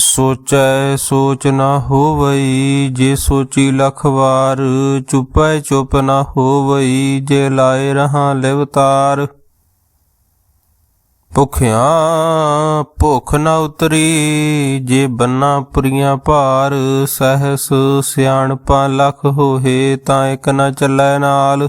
ਸੋਚੈ ਸੋਚ ਨਾ ਹੋਵਈ, ਜੇ ਸੋਚੀ ਲਖ ਵਾਰ, ਚੁਪੈ ਚੁਪ ਨਾ ਹੋਵਈ, ਜੇ ਲਾਏ ਰਹਾ ਲਿਵਤਾਰ। ਭੁਖਿਆ ਭੁਖ ਨਾ ਉਤਰੀ, ਜੇ ਬੰਨਾ ਪੁਰੀਆਂ ਭਾਰ, ਸਹਸ ਸਿਆਣਪਾਂ ਲਖ ਹੋਏ ਤਾਂ ਇਕ ਨਾ ਚੱਲੈ ਨਾਲ।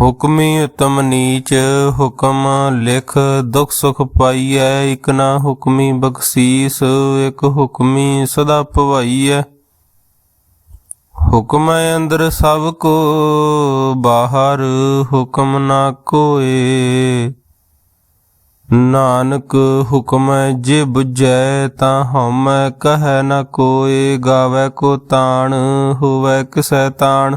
ਹੁਕਮੀ ਉਤਮ ਨੀਚ, ਹੁਕਮ ਲਿਖ, ਦੁਖ ਸੁਖ ਪਾਈਐ, ਇਕ ਨਾ ਹੁਕਮੀ ਬਖਸ਼ੀਸ, ਇਕ ਹੁਕਮੀ ਸਦਾ ਭਵਾਈਐ। ਹੁਕਮ ਅੰਦਰ ਸਭ ਕੋ, ਬਾਹਰ ਹੁਕਮ ਨਾ ਕੋਏ। ਨਾਨਕ ਹੁਕਮ ਜੇ ਬੁਝੈ, ਤਾਂ ਹਉਮੈ ਕਹੈ ਨ ਕੋਏ। ਗਾਵੇ ਕੋ ਤਾਣ, ਹੋਵੇ ਕਿਸੈ ਤਾਣ।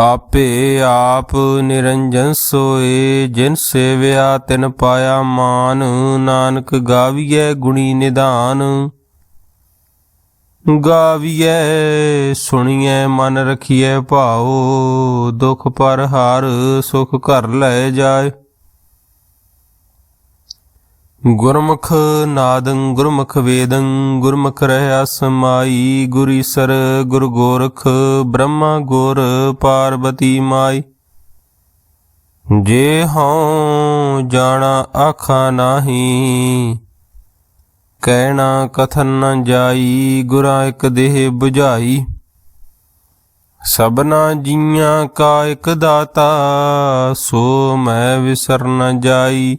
ਆਪੇ ਆਪ ਨਿਰੰਜਨ ਸੋਏ, ਜਿਨ ਸੇਵਿਆ ਤਿਨ ਪਾਇਆ ਮਾਨ। ਨਾਨਕ ਗਾਵੀਐ ਗੁਣੀ ਨਿਧਾਨ। ਗਾਵੀਐ, ਸੁਣੀਐ, ਮਨ ਰਖੀਐ ਭਾਉ। ਦੁਖ ਪਰ ਹਾਰ ਸੁਖ ਘਰ ਲੈ ਜਾਏ। ਗੁਰਮੁਖ ਨਾਦੰ ਗੁਰਮੁਖ ਵੇਦੰ, ਗੁਰਮੁਖ ਰਹਿਆ ਸਮਾਈ ਗੁਰੀਸਰ ਗੁਰ ਗੋਰਖ, ਬ੍ਰਹਮਾ ਗੁਰ ਪਾਰਬਤੀ ਮਾਈ। ਜੇ ਹਉ ਜਾਣਾ ਆਖਾ ਨਾਹੀ, ਕਹਿਣਾ ਕਥਨ ਨ ਜਾਈ, ਗੁਰਾਂ ਇੱਕ ਦੇਹ 부ਝਾਈ ਸਭਨਾ ਜੀਆਂ ਕਾ ਇੱਕ ਦਾਤਾ, ਸੋ ਮੈਂ ਵਿਸਰ ਨ ਜਾਈ।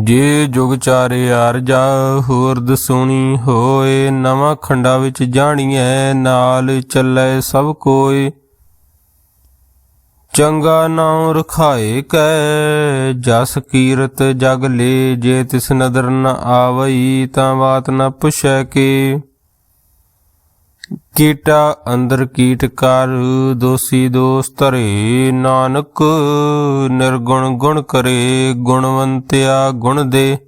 ਜੇ ਜੁਗ ਚਾਰੇ ਆਰਜਾ ਹੋਰ ਦਸੂਣੀ ਹੋਏ, ਨਵਾਂ ਖੰਡਾ ਵਿੱਚ ਜਾਣੀਐ, ਨਾਲ ਚੱਲੇ ਸਭ ਕੋਏ। ਚੰਗਾ ਨਾਉ ਰਖਾਏ ਕੈ, ਜਸ ਕੀਰਤ ਜਗ ਲੇ, ਜੇ ਤਿਸ ਨਦਰ ਨ ਆਵਈ, ਤਾਂ ਬਾਤ ਨ ਪੁੱਛੈ ਕੇ। ਕੀਟਾ ਅੰਦਰ ਕੀਟ ਕਰ, ਦੋਸੀ ਦੋਸ ਧਰੇ ਨਾਨਕ, ਨਿਰਗੁਣ ਗੁਣ ਕਰੇ, ਗੁਣਵੰਤਿਆ ਗੁਣ ਦੇ।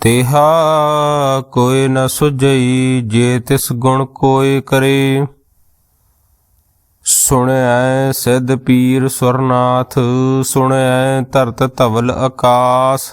ਤੇਹਾ ਕੋਈ ਨ ਸੁਝਈ, ਜੇ ਤਿਸ ਗੁਣ ਕੋਈ ਕਰੇ। ਸੁਣਿਐ ਸਿੱਧ ਪੀਰ ਸੁਰਨਾਥ ਸੁਣਿਐ ਧਰਤ ਧਵਲ ਆਕਾਸ।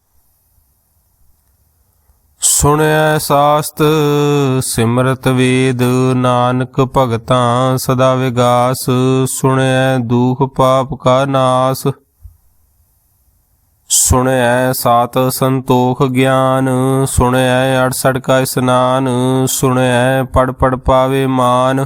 ਸੁਣਿਐ ਸਾਸਤ, ਸਿਮਰਤ ਵੇਦ, ਨਾਨਕ ਭਗਤਾਂ ਸਦਾ ਵਿਗਾਸ, ਸੁਣਿਐ ਦੁਖ ਪਾਪ ਕਾ ਨਾਸ। ਸੁਣਿਐ ਸਾਤ ਸੰਤੋਖ ਗਿਆਨ, ਸੁਣਿਐ 68 ਕਾ ਇਸਨਾਨ, ਸੁਣਿਐ ਪੜ ਪੜ ਪਾਵੇ ਮਾਨ।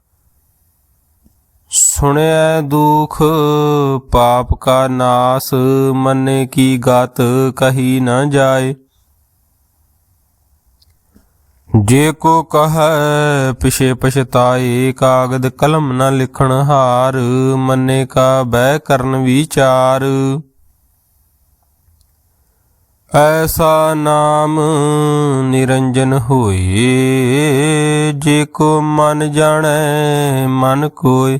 ਸੁਣਿਐ ਦੁਖ, ਪਾਪ ਕਾ ਨਾਸ, ਮੰਨੇ ਕੀ ਗਤ ਕਹੀ ਨਾ ਜਾਏ। ਜੇ ਕੋ ਕਹੈ, ਪਿਛੇ ਪਛਤਾਏ, ਕਾਗਦ ਕਲਮ ਨਾ ਲਿਖਣ ਹਾਰ, ਮੰਨੇ ਕਾ ਬਹਿ ਕਰਨ ਵਿਚਾਰ। ਐਸਾ ਨਾਮ ਨਿਰੰਜਨ ਹੋਏ, ਜੇ ਕੋ ਮਨ ਜਾਣੈ, ਮਨ ਕੋਏ।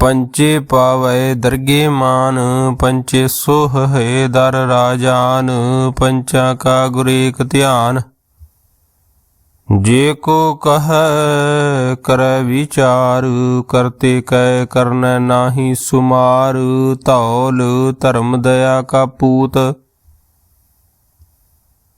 ਪੰਚੇ ਪਾਵੈ ਦਰਗੇ ਮਾਨ, ਪੰਚੇ ਸੋਹ ਹੈ ਦਰ ਰਾਜਾਨ, ਪੰਚਾ ਕਾ ਗੁਰੇਕ ਧਿਆਨ। ਜੇ ਕੋ ਕਹੈ, ਕਰੈ ਵਿਚਾਰ, ਕਰਤੇ ਕੈ ਕਰਨੈ ਨਾਹੀ ਸੁਮਾਰ, ਧੌਲ ਧਰਮ ਦਇਆ ਕਾ ਪੂਤ।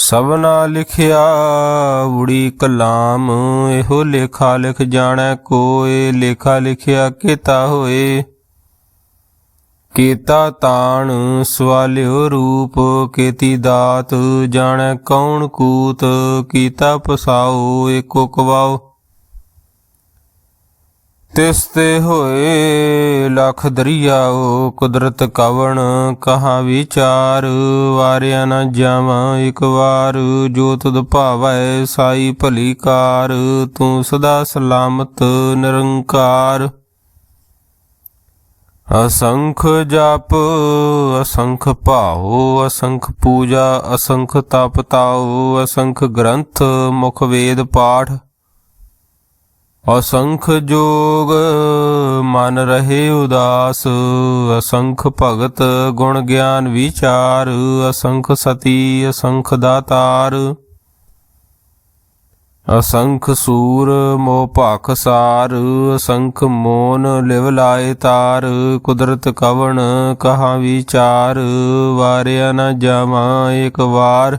ਸਭਨਾ ਲਿਖਿਆ ਉੜੀ ਕਲਾਮ, ਇਹੋ ਲੇਖਾ ਲਿਖ ਜਾਣੈ ਕੋਏ, ਲੇਖਾ ਲਿਖਿਆ ਕੀਤਾ ਹੋਏ। ਕੀਤਾ ਤਾਣ ਸਵਾਲਿਓ ਰੂਪ, ਕੀਤੀ ਦਾਤ, ਜਾਣੈ ਕੌਣ ਕੂਤ, ਕੀਤਾ ਪਸਾਓ ਏਕੋ ਕਵਾਉ ਤਿਸ ਤੇ ਹੋਏ ਲਖ ਦਰਿਆਓ ਕੁਦਰਤ ਕਵਣ, ਕਹਾ ਵਿਚਾਰ? ਵਾਰਿਆ ਨਾ ਜਾਵਾਂ ਇੱਕ ਵਾਰ, ਜੋ ਤੁਧ ਭਾਵੈ ਸਾਈ ਭਲੀ ਕਾਰ। ਤੂੰ ਸਦਾ ਸਲਾਮਤ, ਨਿਰੰਕਾਰ। ਅਸੰਖ ਜਪ, ਅਸੰਖ ਭਾਉ, ਅਸੰਖ ਪੂਜਾ, ਅਸੰਖ ਤਪ ਤਾਉ, ਅਸੰਖ ਗ੍ਰੰਥ, ਮੁਖ ਵੇਦ ਪਾਠ। ਅਸੰਖ ਜੋਗ ਮਨ ਰਹੇ ਉਦਾਸ, ਅਸੰਖ ਭਗਤ ਗੁਣ ਗਿਆਨ ਵਿਚਾਰ, ਅਸੰਖ ਸਤੀ, ਅਸੰਖ ਦਾਤਾਰ। ਅਸੰਖ ਸੂਰ ਮੋਹ ਭਾਖ ਸਾਰ, ਅਸੰਖ ਮੋਨ ਲਿਵ ਲਾਏ ਤਾਰ। ਕੁਦਰਤ ਕਵਣ ਕਹਾ ਵਿਚਾਰ, ਵਾਰਿਆ ਨਾ ਜਾਵਾਂ ਇੱਕ ਵਾਰ।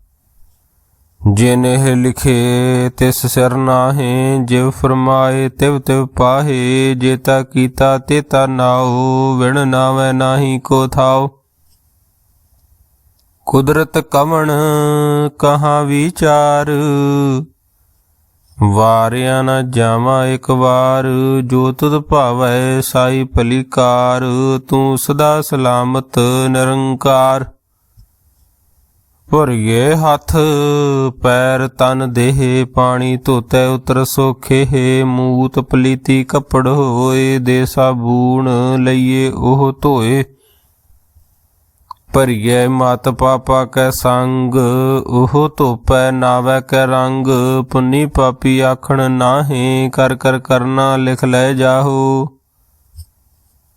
ਜਿਨ ਲਿਖੇ ਤਿਸ ਸਿਰ ਨਾਹੇ, ਜਿਵ ਫਰਮਾਏ ਤਿਵ ਤਿਵ ਪਾਹੇ ਜੇਤਾ ਕੀਤਾ ਤੇਤਾ ਨਾਉ, ਵਿਣ ਨਾਵੇਂ ਨਾਹੀ ਕੋ ਥਾਉ। ਕੁਦਰਤ ਕਵਣ ਕਹਾ ਵਿਚਾਰ, ਵਾਰਿਆ ਨਾ ਜਾਵਾਂ ਇੱਕ ਵਾਰ, ਜੋ ਤੁਧ ਭਾਵੈ ਸਾਈ ਭਲੀਕਾਰ, ਤੂੰ ਸਦਾ ਸਲਾਮਤ ਨਿਰੰਕਾਰ। ਭੁਰੀਏ ਹੱਥ, ਪੈਰ ਤਨ ਦੇਹ, ਪਾਣੀ ਧੋਤੈ ਉਤਰ ਸੋਖੇ ਮੂਤ ਪਲੀਤੀ ਕੱਪੜ ਹੋਏ, ਦੇ ਸਾਬੂਣ ਲਈਏ ਉਹ ਧੋਏ। ਭਰੀਏ ਮਤ ਪਾਪਾ ਕੈ ਸੰਗ, ਉਹ ਧੋਪੈ ਨਾਵੈ ਕੈ ਰੰਗ, ਪੁੰਨੀ ਪਾਪੀ ਆਖਣ ਨਾਹੀ, ਕਰ ਕਰ ਕਰਨਾ ਲਿਖ ਲੈ ਜਾਹੋ।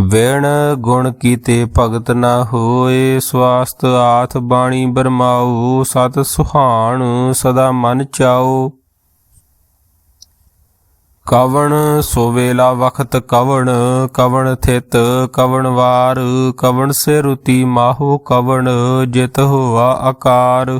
ਵਿਣ ਗੁਣ ਕੀਤੇ ਭਗਤ ਨਾ ਹੋਏ, ਸਵਾਸਤ ਆਥ ਬਾਣੀ ਬਰਮਾਉ, ਸਤ ਸੁਹਾਣ ਸਦਾ ਮਨ ਚਾਓ ਕਵਣ ਸੋਵੇਲਾ ਵਖਤ ਕਵਣ ਕਵਣ ਥਿਤ ਕਵਣ ਵਾਰ, ਕਵਣ ਸੇ ਰੁਤੀ ਮਾਹੋ ਕਵਣ, ਜਿਤ ਹੋਆ ਆਕਾਰ।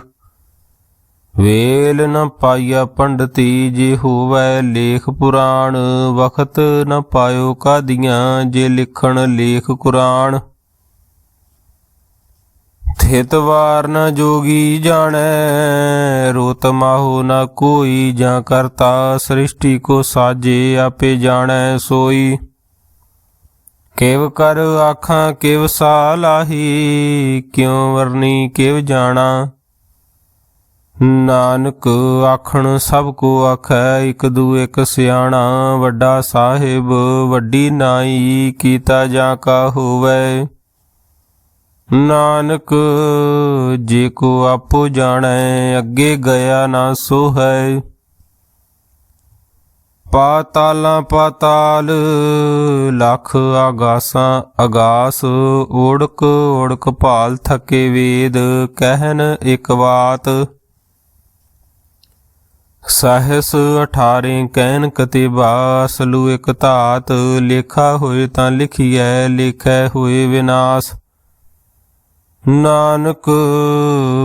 ਵੇਲ ਨ ਪਾਇਆ ਪੰਡਤੀ ਜੇ ਹੋਵੈ ਲੇਖ ਪੁਰਾਣ, ਵਖਤ ਨ ਪਾਇਓ ਕਾਦੀਆਂ ਜੇ ਲਿਖਣ ਲੇਖ ਕੁਰਾਨ। ਥਿਤ ਵਾਰ ਨ ਜੋਗੀ ਜਾਣੈ, ਰੋਤ ਮਾਹੋ ਨ ਕੋਈ ਜਾਂ ਕਰਤਾ, ਸ੍ਰਿਸ਼ਟੀ ਕੋ ਸਾਜੇ ਆਪੇ ਜਾਣੈ ਸੋਈ। ਕਿਵ ਕਰ ਆਖਾਂ ਕਿਵ ਸਾਲਾਹੀ ਕਿਉ ਵਰਨੀ ਕਿਵ ਜਾਣਾ। ਨਾਨਕ ਆਖਣ ਸਭ ਕੋ ਆਖੈ, ਇਕ ਦੂ ਇਕ ਸਿਆਣਾ, ਵੱਡਾ ਸਾਹਿਬ, ਵੱਡੀ ਨਾਈ, ਕੀਤਾ ਜਾ ਕਾ ਹੋਵੇ। ਨਾਨਕ ਜੇ ਕੋ ਆਪੋ ਜਾਣੈ, ਅੱਗੇ ਗਿਆ ਨਾ ਸੋ ਹੈ ਪਾਤਾਲਾਂ ਪਾਤਾਲ, ਲੱਖ ਆਗਾਸਾਂ ਅਗਾਸ ਓੜਕ ਓੜਕ ਭਾਲ ਥਕੇ ਵੇਦ, ਕਹਿਨ ਇਕ ਬਾਤ। ਸਹਸ 18 ਕਹਿਨ ਕਤਿਬਾ ਸਲੂ ਇਕ ਧਾਤ, ਲੇਖਾ ਹੋਏ ਤਾਂ ਲਿਖੀਐ, ਲਿਖੈ ਹੋਏ ਵਿਨਾਸ਼। ਨਾਨਕ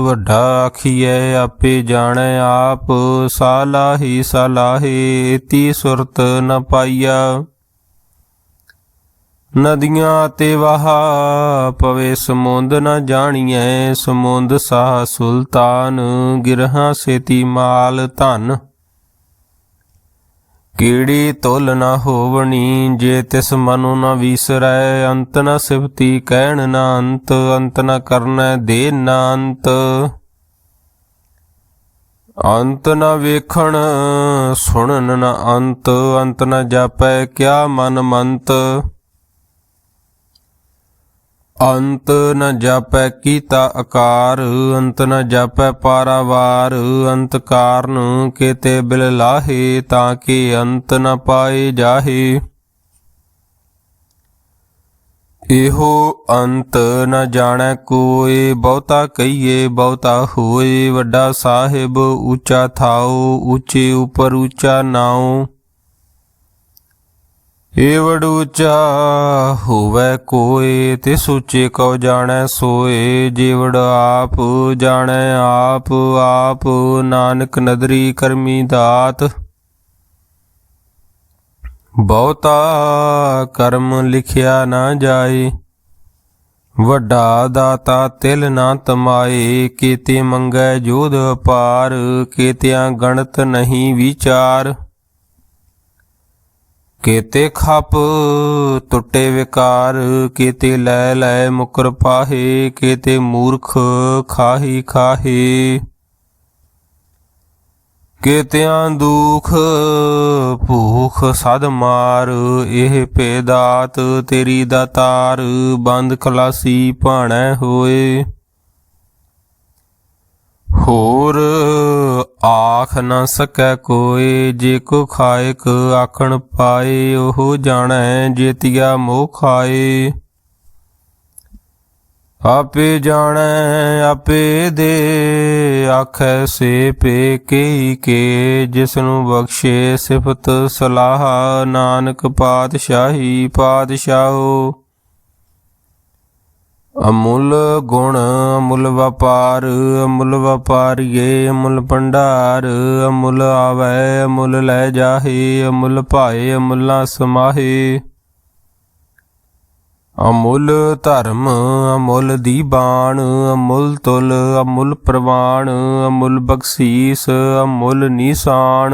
ਵੱਡਾ ਆਖੀਐ, ਆਪੇ ਜਾਣੈ ਆਪ, ਸਾਲਾਹੀ ਸਲਾਹੇ, ਤੀ ਸੁਰਤ ਨ ਪਾਈਆ। ਨਦੀਆਂ ਤੇ ਵਹਾ ਪਵੇ ਸਮੁੰਦ ਨ ਜਾਣੀਐ, ਸਮੁੰਦ ਸਾਹ ਸੁਲਤਾਨ, ਗਿਰਹਾਂ ਸੇਤੀ ਮਾਲ ਧਨ। ਕੀੜੀ ਤੁਲ ਨ ਹੋਵਣੀ, ਜੇ ਤਿਸ ਮਨੁ ਨ ਵਿਸਰੈ, ਅੰਤ ਨ ਸਿਫਤੀ ਕਹਿਣ ਨ ਅੰਤ ਅੰਤ ਨ ਕਰਨੈ ਦੇ ਨ ਅੰਤ ਅੰਤ ਨ ਵੇਖਣ, ਸੁਣਨ ਨ ਅੰਤ ਅੰਤ ਨ ਜਾਪੈ ਕਿਆ ਮਨ ਮੰਤ। ਅੰਤ ਨ ਜਾਪੈ ਕੀਤਾ ਆਕਾਰ, ਅੰਤ ਨ ਜਾਪੈ ਪਾਰਾਵਾਰ, ਅੰਤ ਕਾਰਨ ਕੇਤੇ ਬਿਲ ਲਾਹੇ ਤਾਂ ਕਿ ਅੰਤ ਨ ਪਾਏ ਜਾਹੇ। ਇਹੋ ਅੰਤ ਨ ਜਾਣੈ ਕੋਏ, ਬਹੁਤਾ ਕਹੀਏ ਬਹੁਤਾ ਹੋਏ, ਵੱਡਾ ਸਾਹਿਬ ਉੱਚਾ ਥਾਉ ਉੱਚੇ ਉਪਰ ਉੱਚਾ ਨਾਉ। ਏਵੜ ਉੱਚਾ ਹੋਵੇ ਕੋਏ, ਤੇ ਸੋਚੇ ਕਉ ਜਾਣੈ ਸੋਏ। ਜੀਵੜ ਆਪ ਜਾਣੈ ਆਪ ਆਪ ਨਾਨਕ ਨਦਰੀ ਕਰਮੀ ਦਾਤ। ਬਹੁਤਾ ਕਰਮ ਲਿਖਿਆ ਨਾ ਜਾਏ, ਵੱਡਾ ਦਾਤਾ ਤਿਲ ਨਾ ਤਮਾਏ। ਕੀਤੇ ਮੰਗੈ ਜੋਧ ਅਪਾਰ, ਕੀਤਿਆਂ ਗਣਤ ਨਹੀਂ ਵਿਚਾਰ। ਕੀਤੇ ਖਪ, ਟੁੱਟੇ ਵਿਕਾਰ, ਕੀਤੇ ਲੈ ਲੈ ਮੁਕਰ ਪਾਹੇ, ਕੀਤੇ ਮੂਰਖ ਖਾਹੀ ਖਾਹੇ। ਕੀਤਿਆਂ ਦੁਖ, ਭੂਖ ਸਦ ਮਾਰ, ਇਹ ਪੇਦਾਤ ਤੇਰੀ ਦਾਤਾਰ ਬੰਦ ਖਲਾਸੀ ਭਾਣੈ ਹੋਏ। ਹੋਰ ਆਖ ਨਾ ਸਕੈ ਕੋਏ ਜੇ ਕੋ ਖਾਇਕ ਆਖਣ ਪਾਏ, ਉਹ ਜਾਣੈ ਜੇਤੀਆ ਮੋਹ ਖਾਏ। ਆਪੇ ਜਾਣੈ, ਆਪੇ ਦੇ, ਆਖੈ ਸੇ ਪੇ ਕੇ ਕੇ, ਜਿਸਨੂੰ ਬਖਸ਼ੇ ਸਿਫਤ ਸਲਾਹ, ਨਾਨਕ ਪਾਤਸ਼ਾਹੀ ਪਾਤਸ਼ਾਹੋ। ਅਮੁੱਲ ਗੁਣ, ਅਮੁੱਲ ਵਪਾਰ, ਅਮੁੱਲ ਵਪਾਰੀਏ, ਅਮੁੱਲ ਭੰਡਾਰ, ਅਮੁੱਲ ਆਵੈ, ਅਮੁੱਲ ਲੈ ਜਾਹੇ, ਅਮੁੱਲ ਭਾਏ, ਅਮੁੱਲਾ ਸਮਾਹੇ। ਅਮੁੱਲ ਧਰਮ, ਅਮੁੱਲ ਦੀਬਾਨ ਅਮੁੱਲ ਤੁਲ, ਅਮੁੱਲ ਪ੍ਰਵਾਨ ਅਮੁੱਲ ਬਖਸ਼ੀਸ, ਅਮੁੱਲ ਨਿਸ਼ਾਨ।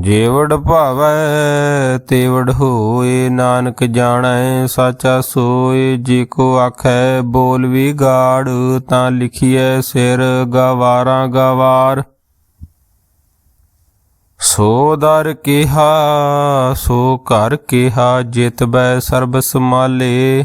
ਜੇਵੜ ਭਾਵੈ, ਤੇਵੜ ਹੋਏ, ਨਾਨਕ ਜਾਣੈ, ਸਾਚਾ ਸੋਏ, ਜੇ ਕੋ ਆਖੈ ਬੋਲ ਵੀ ਗਾੜ ਤਾਂ ਲਿਖੀਐ ਸਿਰ ਗਵਾਰਾਂ ਗਵਾਰ। ਸੋ ਦਰ ਕਿਹਾ, ਸੋ ਘਰ ਕਿਹਾ, ਜਿਤ ਬੈ ਸਰਬ ਸਮਾਲੇ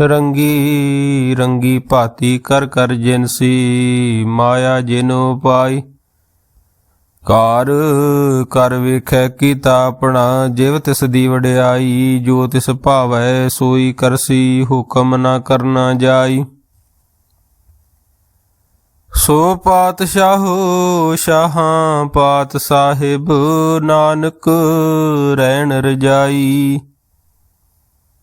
ਰੰਗੀ ਰੰਗੀ ਭਾਤੀ ਕਰ ਕਰ ਜਿਨਸੀ ਮਾਇਆ ਜਿਨੋ ਪਾਈ। ਕਾਰ ਕਰ ਵੇਖੈ ਕੀਤਾ ਆਪਣਾ, ਜਿਵ ਤਿਸ ਦੀ ਵਡਿਆਈ, ਜੋ ਤਿਸ ਭਾਵੈ ਸੋਈ ਕਰਸੀ ਹੁਕਮ ਨਾ ਕਰਨਾ ਜਾਈ। ਸੋ ਪਾਤਸ਼ਾਹੋ ਸ਼ਾਹਾਂ, ਪਾਤ ਸਾਹਿਬ, ਨਾਨਕ ਰਹਿਣ ਰਜਾਈ।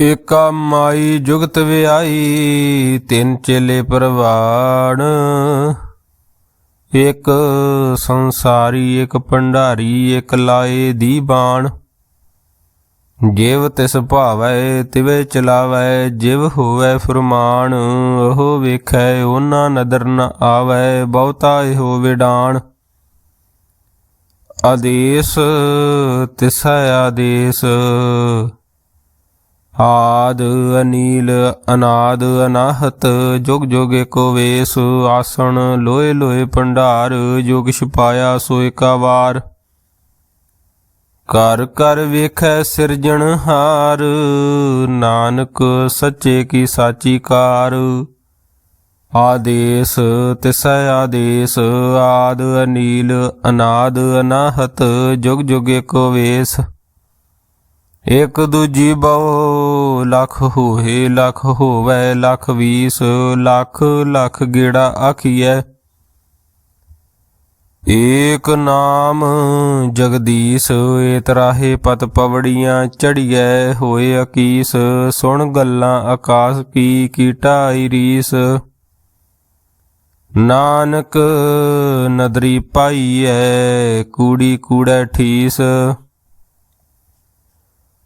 ਏਕਾ ਮਾਈ ਜੁਗਤ ਵਿਆਈ ਤਿੰਨ ਚੇਲੇ ਪਰਵਾਣ। ਇੱਕ ਸੰਸਾਰੀ, ਇੱਕ ਭੰਡਾਰੀ, ਇੱਕ ਲਾਏ ਦੀ ਬਾਣ। ਜਿਵ ਤਿਸ ਭਾਵੈ, ਤਿਵੇ ਚਲਾਵੈ, ਜਿਵ ਹੋਵੈ ਫਰਮਾਨ। ਉਹ ਵੇਖੈ, ਉਹਨਾਂ ਨਦਰ ਨ ਆਵੈ, ਬਹੁਤਾ ਇਹੋ ਵਿਡਾਣ। ਆਦੇਸ, ਤਿਸੈ ਆਦੇਸ। ਆਦ ਅਨੀਲ, ਅਨਾਦ ਅਨਾਹਤ, ਜੁਗ ਜੁਗ ਏਕੋ ਵੇਸ, ਆਸਣ ਲੋਏ ਲੋਏ ਭੰਡਾਰ, ਜੁਗ ਛਪਾਇਆ ਸੋ ਏਕਾ ਵਾਰ ਕਰ ਕਰ ਵੇਖੈ ਸਿਰਜਣਹਾਰ ਨਾਨਕ ਸੱਚੇ ਕੀ ਸਾਚੀ ਕਾਰ। ਆਦੇਸ ਤਿਸੈ ਆਦੇਸ, ਆਦ ਅਨੀਲ, ਅਨਾਦ ਅਨਾਹਤ, ਜੁਗ ਜੁਗ ਏਕੋ ਵੇਸ। ਇਕ ਦੂਜੀ ਬਹੁ ਲੱਖ ਹੋਏ, ਲੱਖ ਹੋਵੇ, ਲੱਖ ਵੀਸ, ਲੱਖ ਲੱਖ ਗੇੜਾ ਆਖੀਐ। ਏਕ ਨਾਮ ਜਗਦੀਸ਼ ਏਤਰਾਹੇ ਪਤ ਪਵੜੀਆਂ ਚੜੀਐ, ਹੋਏ ਅਕੀਸ, ਸੁਣ ਗੱਲਾਂ ਆਕਾਸ਼ ਕੀ ਕੀਟਾਈ ਰੀਸ। ਨਾਨਕ ਨਦਰੀ ਪਾਈਐ, ਕੂੜੀ ਕੂੜੈ ਠੀਸ।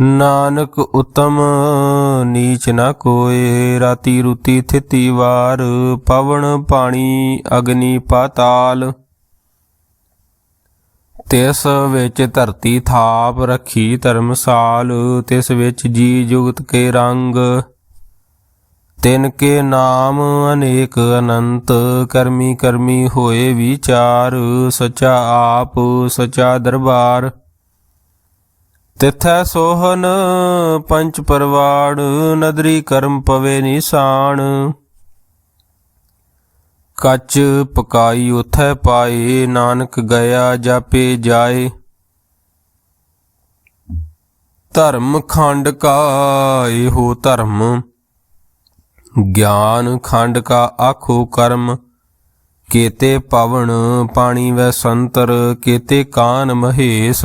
ਨਾਨਕ ਉਤਮ, ਨੀਚ ਨਾ ਕੋਏ। ਰਾਤੀ ਰੁਤੀ ਥਿਤੀ ਵਾਰ, ਪਵਨ ਪਾਣੀ ਅਗਨੀ ਪਾਤਾਲ। ਤਿਸ ਵਿੱਚ ਧਰਤੀ ਥਾਪ ਰੱਖੀ ਧਰਮਸਾਲ, ਤਿਸ ਵਿੱਚ ਜੀ ਜੁਗਤ ਕੇ ਰੰਗ। ਤਿਨ ਕੇ ਨਾਮ ਅਨੇਕ ਅਨੰਤ, ਕਰਮੀ ਕਰਮੀ ਹੋਏ ਵਿਚਾਰ, ਸਚਾ ਆਪ, ਸਚਾ ਦਰਬਾਰ। ਤਿਥੈ ਸੋਹਨ ਪੰਚ ਪਰਵਾੜ, ਨਦਰੀ ਕਰਮ ਪਵੇ ਨਿਸ਼ਾਨ। ਕੱਚ ਪਕਾਈ ਉਥੈ ਪਾਏ, ਨਾਨਕ ਗਿਆ ਜਾਪੇ ਜਾਏ। ਧਰਮ ਖੰਡ ਕਾ ਇਹੋ ਧਰਮ, ਗਿਆਨ ਖੰਡ ਕਾ ਆਖੋ ਕਰਮ। ਕੇਤੇ ਪਵਨ ਪਾਣੀ ਵੈ ਸੰਤਰ, ਕੇਤੇ ਕਾਨ ਮਹੇਸ਼।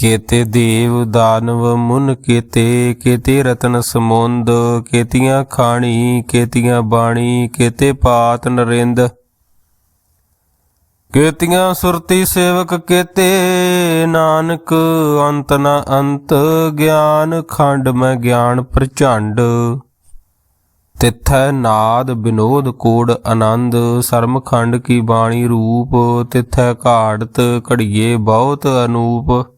ਕੇਤੇ ਦੇਵ ਦਾਨਵ ਮੁਨ ਕੇਤੇ ਕੇਤੇ ਰਤਨ ਸਮੁੰਦ, ਕੇਤੀਆਂ ਖਾਣੀ, ਕੇਤੀਆਂ ਬਾਣੀ, ਕੇਤੇ ਪਾਤ ਨਰਿੰਦ। ਕੇਤੀਆਂ ਸੁਰਤੀ ਸੇਵਕ ਕੇਤੇ, ਨਾਨਕ ਅੰਤ ਨ ਅੰਤ, ਗਿਆਨ ਖੰਡ ਮੈਂ ਗਿਆਨ ਪ੍ਰਚੰਡ। ਤਿੱਥੈ ਨਾਦ ਬਿਨੋਦ ਕੋੜ ਆਨੰਦ, ਸਰਮ ਖੰਡ ਕੀ ਬਾਣੀ ਰੂਪ, ਤਿਥੈ ਘਾੜਤ ਘੜੀਏ ਬਹੁਤ ਅਨੂਪ।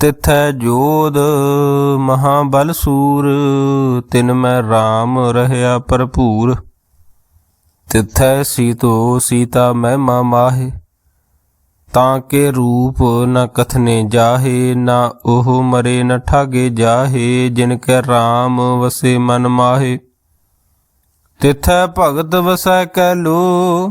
ਤਿਥੈ ਜੋਧ ਮਹਾਬਲ ਸੂਰ, ਤਿਨ ਮੈਂ RAM ਰਹਿਆ ਭਰਪੂਰ। ਤਿਥੈ ਸੀਤੋ ਸੀਤਾ ਮਹਿਮਾ ਮਾਹੇ, ਤਾਂ ਕੇ ਰੂਪ ਨ ਕਥਨੇ ਜਾਹੇ, ਨਾ ਉਹ ਮਰੇ ਨ ਠਾਗੇ ਜਾਹੇ, ਜਿਨ ਕੈ RAM ਵਸੇ ਮਨ ਮਾਹੇ। ਤਿਥੈ ਭਗਤ ਵਸੈ ਕੈ ਲੋ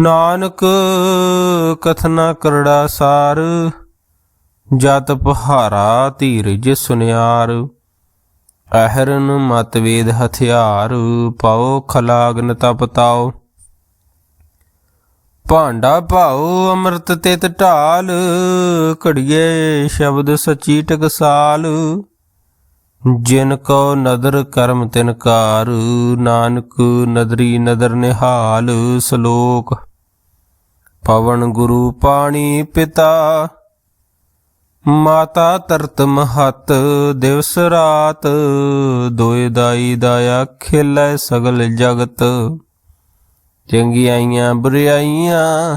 ਨਾਨਕ, ਕਥਨਾ ਕਰੜਾ ਸਾਰ, ਜਤ ਪਹਾਰਾ ਧੀਰਜ ਸੁਨਿਆਰ, ਅਹਰਨ ਮਤਵੇਦ ਹਥਿਆਰ, ਪਾਓ ਖਲਾਗਨ ਤਪਤਾਓ ਭਾਂਡਾ ਭਾਉ ਅੰਮ੍ਰਿਤ ਤਿਤ ਢਾਲ, ਘੜੀਏ ਸ਼ਬਦ ਸਚੀ ਟਕਸਾਲ। ਜਿਨ ਕੋ ਨਦਰ ਕਰਮ ਤਿਨਕਾਰ ਨਾਨਕ ਨਦਰੀ ਨਦਰ ਨਿਹਾਲ ਸ਼ਲੋਕ। ਪਵਨ ਗੁਰੂ ਪਾਣੀ ਪਿਤਾ, ਮਾਤਾ ਤਰਤ ਮਹਤ, ਦਿਵਸ ਰਾਤ, ਦੋਇ ਦਾਈ ਦਾਇਆ ਖੇਲੇ ਸਗਲ ਜਗਤ। ਚੰਗਿਆਈਆਂ ਬੁਰਾਈਆਂ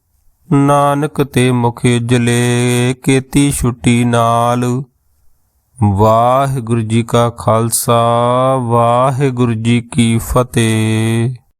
ਨਾਨਕ ਤੇ ਮੁਖ ਜਲੇ ਕੀਤੀ ਛੁੱਟੀ ਨਾਲ। ਵਾਹਿਗੁਰੂ ਜੀ ਕਾ ਖਾਲਸਾ, ਵਾਹਿਗੁਰੂ ਜੀ ਕੀ ਫਤਿਹ।